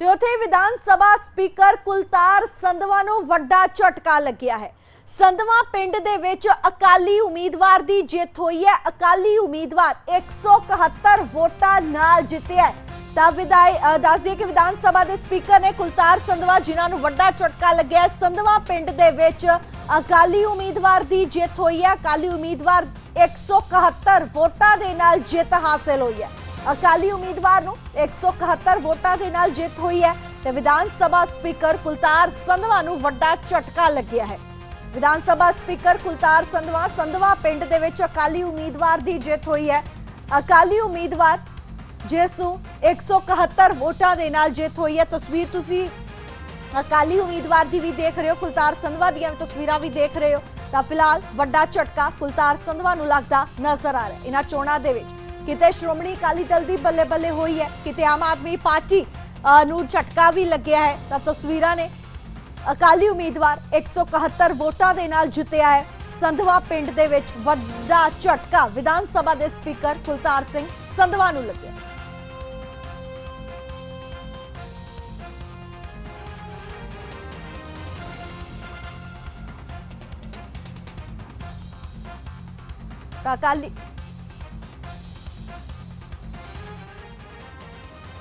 ਤੇ ਉੱਥੇ ਵਿਧਾਨ ਸਭਾ ਸਪੀਕਰ ਕੁਲਤਾਰ ਸੰਧਵਾ ਨੂੰ ਵੱਡਾ ਝਟਕਾ ਲੱਗਿਆ ਹੈ। ਸੰਧਵਾ ਪਿੰਡ ਦੇ ਵਿੱਚ ਅਕਾਲੀ ਉਮੀਦਵਾਰ ਦੀ ਜਿੱਤ ਹੋਈ ਹੈ। ਅਕਾਲੀ ਉਮੀਦਵਾਰ 171 ਵੋਟਾਂ ਨਾਲ ਜਿੱਤਿਆ ਤਾਂ ਵਿਦਾਈ ਅ, ਕਿ ਵਿਧਾਨ ਸਭਾ ਦੇ ਸਪੀਕਰ ਨੇ ਕੁਲਤਾਰ ਸੰਧਵਾ ਜਿਨ੍ਹਾਂ ਨੂੰ ਵੱਡਾ ਝਟਕਾ ਲੱਗਿਆ ਹੈ। ਸੰਧਵਾ ਪਿੰਡ ਦੇ ਵਿੱਚ ਅਕਾਲੀ ਉਮੀਦਵਾਰ ਦੀ ਜਿੱਤ ਹੋਈ ਹੈ। ਅਕਾਲੀ ਉਮੀਦਵਾਰ 171 ਵੋਟਾਂ ਦੇ ਨਾਲ ਜਿੱਤ ਹਾਸਲ ਹੋਈ ਹੈ। ਅਕਾਲੀ ਉਮੀਦਵਾਰ ਨੂੰ 171 ਵੋਟਾਂ ਦੇ ਨਾਲ ਜਿੱਤ ਹੋਈ ਹੈ ਤੇ ਵਿਧਾਨ ਸਭਾ ਸਪੀਕਰ ਕੁਲਤਾਰ ਸੰਧਵਾ ਨੂੰ ਵੱਡਾ ਝਟਕਾ ਲੱਗਿਆ ਹੈ। ਵਿਧਾਨ ਸਭਾ ਸਪੀਕਰ ਕੁਲਤਾਰ ਸੰਧਵਾ ਸੰਧਵਾ ਪਿੰਡ ਦੇ ਵਿੱਚ ਅਕਾਲੀ ਉਮੀਦਵਾਰ ਦੀ ਜਿੱਤ ਹੋਈ ਹੈ। ਅਕਾਲੀ ਉਮੀਦਵਾਰ ਜਿਸ ਨੂੰ 171 ਵੋਟਾਂ ਦੇ ਨਾਲ ਜਿੱਤ ਹੋਈ ਹੈ। ਤਸਵੀਰ ਤੁਸੀਂ ਅਕਾਲੀ ਉਮੀਦਵਾਰ ਦੀ ਵੀ ਦੇਖ ਰਹੇ ਹੋ, ਕੁਲਤਾਰ ਸੰਧਵਾ ਦੀਆਂ ਵੀ ਤਸਵੀਰਾਂ ਵੀ ਦੇਖ ਰਹੇ ਹੋ। ਤਾਂ ਫਿਲਹਾਲ ਵੱਡਾ ਝਟਕਾ ਕੁਲਤਾਰ ਸੰਧਵਾ ਨੂੰ ਲੱਗਦਾ ਨਜ਼ਰ ਆ ਰਿਹਾ ਇਹਨਾਂ ਚੋਣਾਂ ਦੇ ਵਿੱਚ ਕਿਤੇ ਸ਼੍ਰੋਮਣੀ ਅਕਾਲੀ ਦਲ ਦੀ ਬੱਲੇ ਬੱਲੇ ਹੋਈ ਹੈ ਕਿਤੇ ਆਮ ਆਦਮੀ ਪਾਰਟੀ ਅ, ਨੂੰ ਝਟਕਾ ਵੀ ਲੱਗਿਆ ਹੈ। ਤਾਂ ਤਸਵੀਰਾਂ ਨੇ ਅਕਾਲੀ ਉਮੀਦਵਾਰ 171 ਵੋਟਾਂ ਦੇ ਨਾਲ ਜਿੱਤਿਆ ਹੈ। ਸੰਧਵਾ ਪਿੰਡ ਦੇ ਵਿੱਚ ਵੱਡਾ ਝਟਕਾ ਵਿਧਾਨ ਸਭਾ ਦੇ ਸਪੀਕਰ ਕੁਲਤਾਰ ਸਿੰਘ ਸੰਧਵਾ ਨੂੰ ਲੱਗਿਆ। ਤਾਂ ਅਕਾਲੀ